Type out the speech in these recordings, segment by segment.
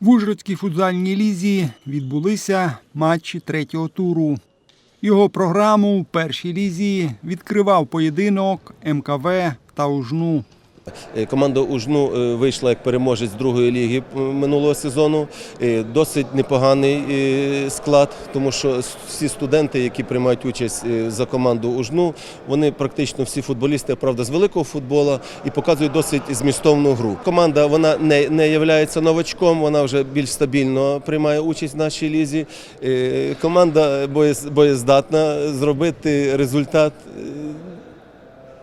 В Ужгородській футзальній лізі відбулися матчі третього туру. Його програму в першій лізі відкривав поєдинок МКВ та Ужну. Е, Команда Ужну е, вийшла як переможець другої ліги е, минулого сезону. Досить непоганий склад, тому що всі студенти, які приймають участь за команду Ужну, вони практично всі футболісти, правда, з великого футбола і показують досить змістовну гру. Команда вона не, не є новачком, вона вже більш стабільно приймає участь в нашій лізі. Команда боєз- боєздатна зробити результат.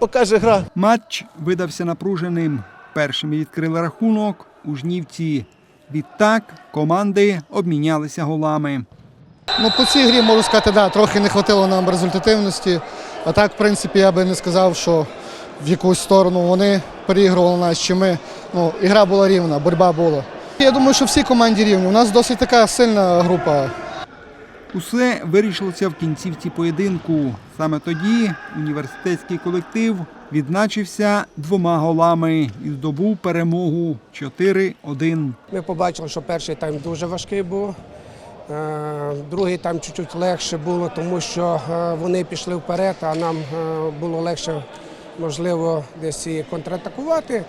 Покаже гра. Матч видався напруженим. Першими відкрили рахунок ужнівці. Відтак команди обмінялися голами. Ну, по цій грі можу сказати, да, трохи не хватило нам результативності. А так, в принципі, я би не сказав, що в якусь сторону вони переігрували нас, чи ми. Ну, ігра була рівна, боротьба була. Я думаю, що всі команді рівні. У нас досить така сильна група. Усе вирішилося в кінцівці поєдинку. Саме тоді університетський колектив відзначився двома голами і здобув перемогу 4-1. Ми побачили, що перший тайм дуже важкий був. Е, Другий тайм чуть-чуть легше було, тому що е, вони пішли вперед, а нам е, було легше, можливо, десь і контратакувати.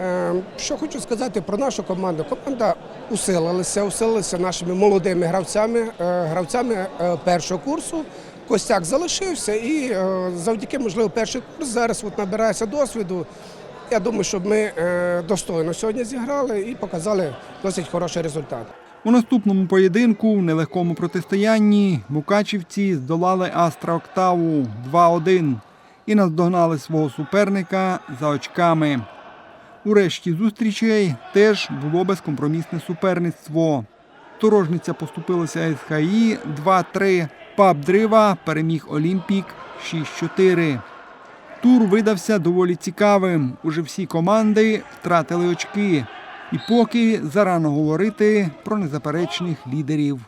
Е, Що хочу сказати про нашу команду. Команда усилилася, усилилася нашими молодими гравцями, е, гравцями е, першого курсу. Костяк залишився і завдяки, можливо, перший курс зараз от набирається досвіду. Я думаю, щоб ми достойно сьогодні зіграли і показали досить хороший результат. У наступному поєдинку в нелегкому протистоянні мукачівці здолали Астра Октаву 2-1 і наздогнали свого суперника за очками. У решті зустрічей теж було безкомпромісне суперництво. Торожниця поступилася СХІ 2-3. Паб Дрива переміг Олімпік 6-4. Тур видався доволі цікавим. Уже всі команди втратили очки. І поки зарано говорити про незаперечних лідерів.